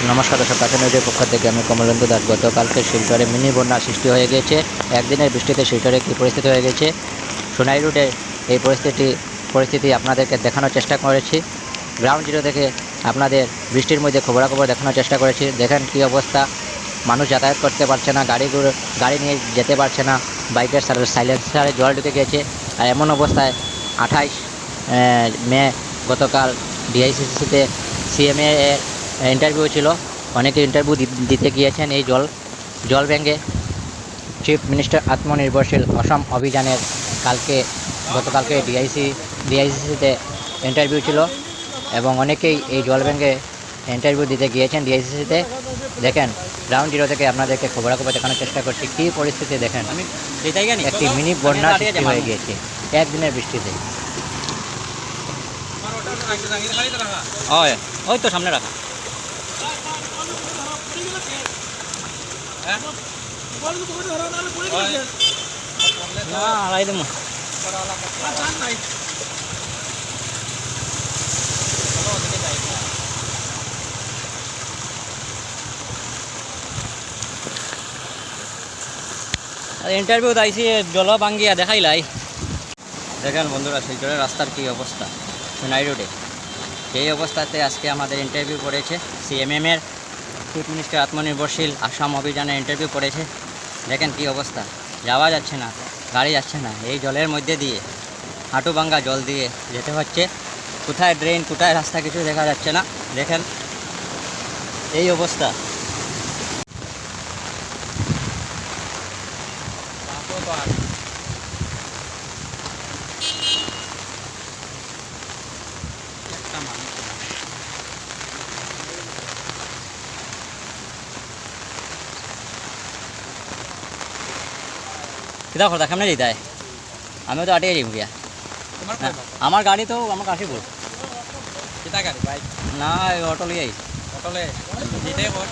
নমস্কার দর্শক কাছে পক্ষ থেকে আমি কমলেন্দু দাস। গতকালকে শিলচরে মিনি বন্যা সৃষ্টি হয়ে গেছে। একদিনের বৃষ্টিতে শিলচরে কী পরিস্থিতি হয়ে গেছে? সোনাই রুটে এই পরিস্থিতি পরিস্থিতি আপনাদেরকে দেখানোর চেষ্টা করেছি। গ্রাউন্ড জিরো থেকে আপনাদের বৃষ্টির মধ্যে খবরাখবর দেখানোর চেষ্টা করেছি। দেখেন কী অবস্থা। মানুষ যাতায়াত করতে পারছে না গাড়িগুলো গাড়ি নিয়ে যেতে পারছে না। বাইকের সাইলেন্সারে জল ঢুকে গেছে। আর এমন অবস্থায় আঠাইশ মে গতকাল ডিআইসিসিতে সিএমএ ইন্টারভিউ ছিল। অনেকে ইন্টারভিউ দিতে গিয়েছেন এই জল জল ব্যাঙ্গে চিফ মিনিস্টার আত্মনির্ভরশীল অসম অভিযানের কালকে গতকালকে ডিআইসি ডিআইসিসিতে ইন্টারভিউ ছিল এবং অনেকেই এই জল ব্যাঙ্গে ইন্টারভিউ দিতে গিয়েছেন ডিআইসিসিতে দেখেন গ্রাউন্ড জিরো থেকে আপনাদেরকে খবরাখবর দেখানোর চেষ্টা করছি। কী পরিস্থিতি দেখেন? আমি একটি মিনি বন্যা সৃষ্টি হয়ে গিয়েছে একদিনের বৃষ্টিতে। ওই ওই তো সামনে রাখা। ইন্টারভিউ আইসি জল ভাঙ্গিয়া দেখাইলাই দেখেন বন্ধুরা শিলচরের রাস্তার কী অবস্থা? সোনাই রোডে সেই অবস্থাতে আজকে আমাদের ইন্টারভিউ পড়েছে সিএমএমের চিফ মিনিস্টার আত্মনির্ভরশীল আসাম অভিযানে ইন্টারভিউ পড়েছে। দেখেন কী অবস্থা। যাওয়া যাচ্ছে না, গাড়ি যাচ্ছে না, এই জলের মধ্যে দিয়ে হাঁটু ভাঙ্গা জল দিয়ে যেতে হচ্ছে। কোথায় ড্রেন কোথায় রাস্তা কিছু দেখা যাচ্ছে না। দেখেন, এই অবস্থা। কিতা কথা কেমনে যেতে আমি তো আটিয়ে যাব গিয়া। আমার গাড়ি তো আমার কাশিপুর কিতা গাড়ি বাইক? না অটো লিয়ে অটো কর